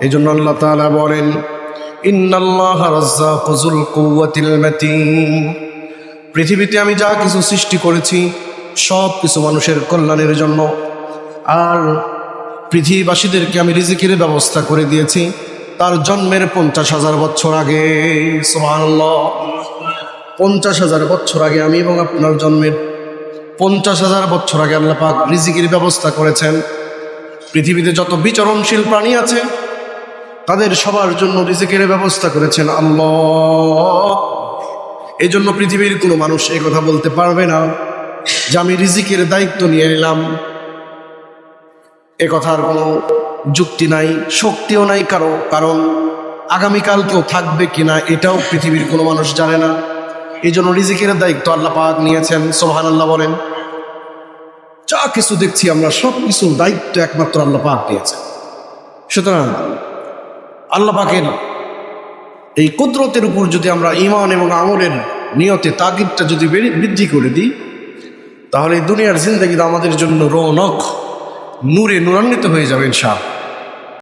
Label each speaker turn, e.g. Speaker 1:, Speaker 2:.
Speaker 1: এই জন্য আল্লাহ তাআলা বলেন পৃথিবীতে আমি যা কিছু সৃষ্টি করেছি, সব কিছু মানুষের কল্যাণের জন্য। আর পৃথিবীবাসীদেরকে আমি রিজিকের ব্যবস্থা করে দিয়েছি, তার জন্মের পঞ্চাশ হাজার বছর আগে। সুবহানাল্লাহ। পঞ্চাশ হাজার বছর আগে আমি এবং আপনার জন্মের পঞ্চাশ হাজার বছর আগে আল্লাহ পাক রিজিকের ব্যবস্থা করেছেন। পৃথিবীতে যত বিচরণশীল প্রাণী আছে তাদের সবার জন্য রিজিকের ব্যবস্থা করেছেন আল্লাহ। এই জন্য পৃথিবীর কোনো মানুষ এই কথা বলতে পারবে না। যে আমি রিজিকের দায়িত্ব নিয়ে নিলাম, এ কথার কোনো যুক্তি নাই, শক্তিও নাই কারও, কারণ আগামীকাল কেউ থাকবে কিনা এটাও পৃথিবীর কোনো মানুষ জানে না। এই জন্য রিজিকের দায়িত্ব আল্লাহ পাক নিয়েছেন সোহান আল্লাহ বলেন। যা কিছু দেখছি আমরা সব কিছুর দায়িত্ব একমাত্র আল্লাহ পাক নিয়েছেন সুতরাং আল্লাহ এই কুদরতের উপর যদি আমরা ইমান এবং আমলের নিয়তে তাগিদটা যদি বৃদ্ধি করে দিই, তাহলে দুনিয়ার জিন্দগিটা আমাদের জন্য রৌনক। নূরে নূরান্বিত হয়ে যাবেন ইনশাআল্লাহ।